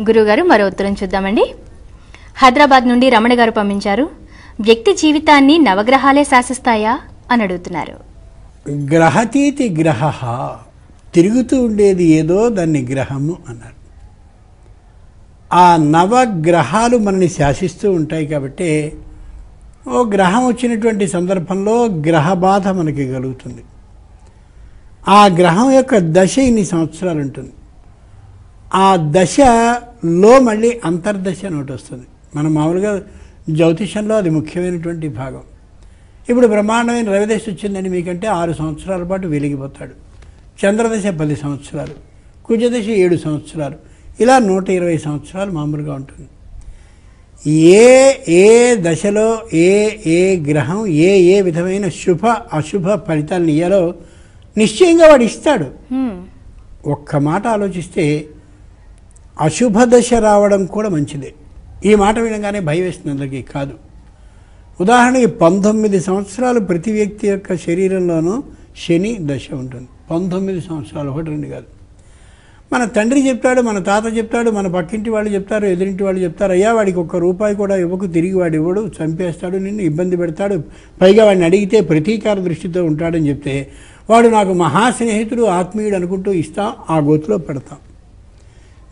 గురుగారు మరో ఉత్తరం చూద్దామండి. హైదరాబాద్ నుండి రమణ గారు పంపించారు. వ్యక్తి జీవితాన్ని నవగ్రహాలే శాసిస్తాయా అని అడుగుతున్నారు. గ్రహతీతి గ్రహ తిరుగుతూ ఉండేది ఏదో దాన్ని గ్రహము అన్నారు. ఆ నవగ్రహాలు మనని శాసిస్తూ ఉంటాయి కాబట్టి ఓ గ్రహం వచ్చినటువంటి సందర్భంలో గ్రహ బాధ మనకి కలుగుతుంది. ఆ గ్రహం యొక్క దశ ఇన్ని సంవత్సరాలు ఉంటుంది. ఆ దశ దశలో మళ్ళీ అంతర్దశ అని ఒకటి వస్తుంది. మనం మామూలుగా జ్యోతిషంలో అది ముఖ్యమైనటువంటి భాగం. ఇప్పుడు బ్రహ్మాండమైన రవిదశ వచ్చిందని మీకంటే ఆరు సంవత్సరాల పాటు వెలిగిపోతాడు. చంద్రదశ పది సంవత్సరాలు కుజదశ ఏడు సంవత్సరాలు ఇలా నూట ఇరవై సంవత్సరాలు మామూలుగా ఉంటుంది. ఏ ఏ దశలో ఏ ఏ గ్రహం ఏ ఏ విధమైన శుభ అశుభ ఫలితాలను ఇయ్యాలో నిశ్చయంగా వాడు ఇస్తాడు. ఒక్క మాట ఆలోచిస్తే అశుభ దశ రావడం కూడా మంచిదే. ఈ మాట వినగానే భయం వేస్తుంది అందరికీ కాదు. ఉదాహరణకి పంతొమ్మిది సంవత్సరాలు ప్రతి వ్యక్తి యొక్క శరీరంలోనూ శని దశ ఉంటుంది. పంతొమ్మిది సంవత్సరాలు ఒకటి రెండు కాదు. మన తండ్రి చెప్తాడు మన తాత చెప్తాడు మన పక్కింటి వాళ్ళు చెప్తారు ఎదురింటి వాళ్ళు చెప్తారు అయ్యా వాడికి ఒక్క రూపాయి కూడా ఇవ్వకు తిరిగి వాడు ఇవ్వడు చంపేస్తాడు నిన్ను ఇబ్బంది పెడతాడు పైగా వాడిని అడిగితే ప్రతీకార దృష్టితో ఉంటాడని చెప్తే వాడు నాకు మహా స్నేహితుడు ఆత్మీయుడు అనుకుంటూ ఇస్తాం ఆ గోతులో పెడతాం.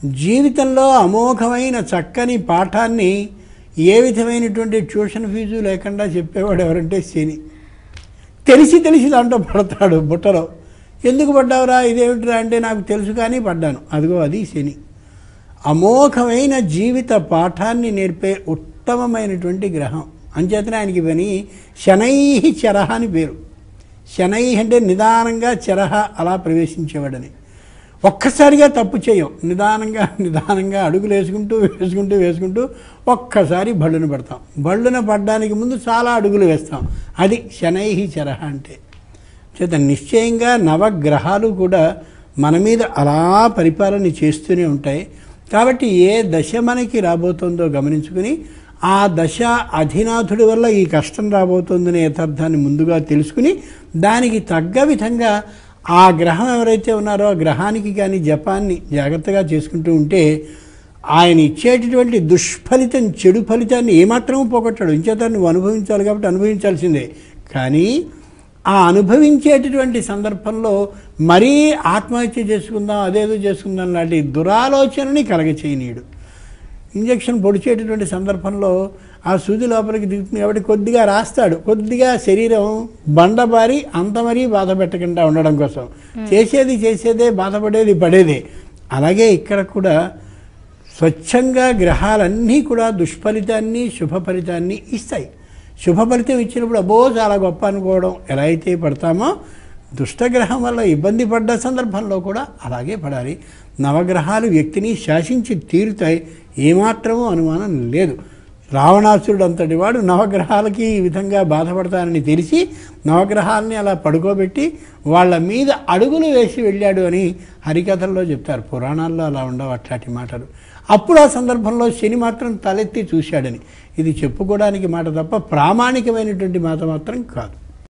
జీవితంలో అమోఘమైన చక్కని పాఠాన్ని ఏ విధమైనటువంటి ట్యూషన్ ఫీజు లేకుండా చెప్పేవాడు ఎవరంటే శని. తెలిసి తెలిసి దాంట్లో పడతాడు బుట్టలో. ఎందుకు పడ్డావురా? ఇదేమిటిరా అంటే నాకు తెలుసు కానీ పడ్డాను. అదిగో అది శని. అమోఘమైన జీవిత పాఠాన్ని నేర్పే ఉత్తమమైనటువంటి గ్రహం. అంచేతనే ఆయనకి పని శనై చరహ అని పేరు. శనై అంటే నిదానంగా చరహ అలా ప్రవేశించేవాడని. ఒక్కసారిగా తప్పు చేయం. నిదానంగా నిదానంగా అడుగులు వేసుకుంటూ వేసుకుంటూ వేసుకుంటూ ఒక్కసారి బళ్ళున పడతాం. బళ్ళున పడడానికి ముందు చాలా అడుగులు వేస్తాం. అది శనైహి చరహ అంటే. చేత నిశ్చయంగా నవగ్రహాలు కూడా మన మీద అలా పరిపాలన చేస్తూనే ఉంటాయి. కాబట్టి ఏ దశ మనకి రాబోతుందో గమనించుకుని ఆ దశ అధినాథుడి వల్ల ఈ కష్టం రాబోతుందనే యథార్థాన్ని ముందుగా తెలుసుకుని దానికి తగ్గ విధంగా ఆ గ్రహం ఎవరైతే ఉన్నారో ఆ గ్రహానికి కానీ జపాన్ని జాగ్రత్తగా చేసుకుంటూ ఉంటే ఆయన ఇచ్చేటటువంటి దుష్ఫలితం చెడు ఫలితాన్ని ఏమాత్రమూ పోగొట్టాడు. ఇంచేత నువ్వు అనుభవించాలి కాబట్టి అనుభవించాల్సిందే. కానీ ఆ అనుభవించేటటువంటి సందర్భంలో మరీ ఆత్మహత్య చేసుకుందాం అదేదో చేసుకుందాం లాంటి దురాలోచనని కలగచేయనీయుడు. ఇంజక్షన్ పొడిచేటటువంటి సందర్భంలో ఆ సూది లోపలికి దిగుతుంది కాబట్టి కొద్దిగా రాస్తాడు. కొద్దిగా శరీరం బండబారి అంత మరీ బాధ పెట్టకుండా ఉండడం కోసం. చేసేది చేసేదే బాధపడేది పడేదే. అలాగే ఇక్కడ కూడా స్వచ్ఛంగా గ్రహాలన్నీ కూడా దుష్ఫలితాన్ని శుభ ఫలితాన్ని ఇస్తాయి. శుభ ఫలితం ఇచ్చినప్పుడు అబ్బో చాలా గొప్ప అనుకోవడం. ఎలా అయితే పడతామో దుష్టగ్రహం వల్ల ఇబ్బంది పడ్డ సందర్భంలో కూడా అలాగే పడాలి. నవగ్రహాలు వ్యక్తిని శాసించి తీరుతాయి. ఏమాత్రమూ అనుమానం లేదు. రావణాసురుడు అంతటి వాడు నవగ్రహాలకి ఈ విధంగా బాధపడతానని తెలిసి నవగ్రహాలని అలా పడుకోబెట్టి వాళ్ళ మీద అడుగులు వేసి వెళ్ళాడు అని హరికథల్లో చెప్తారు. పురాణాల్లో అలా ఉండవు అట్లాంటి మాటలు. అప్పుడు ఆ సందర్భంలో శని మాత్రం తలెత్తి చూశాడని. ఇది చెప్పుకోవడానికి మాట తప్ప ప్రామాణికమైనటువంటి మాట మాత్రం కాదు.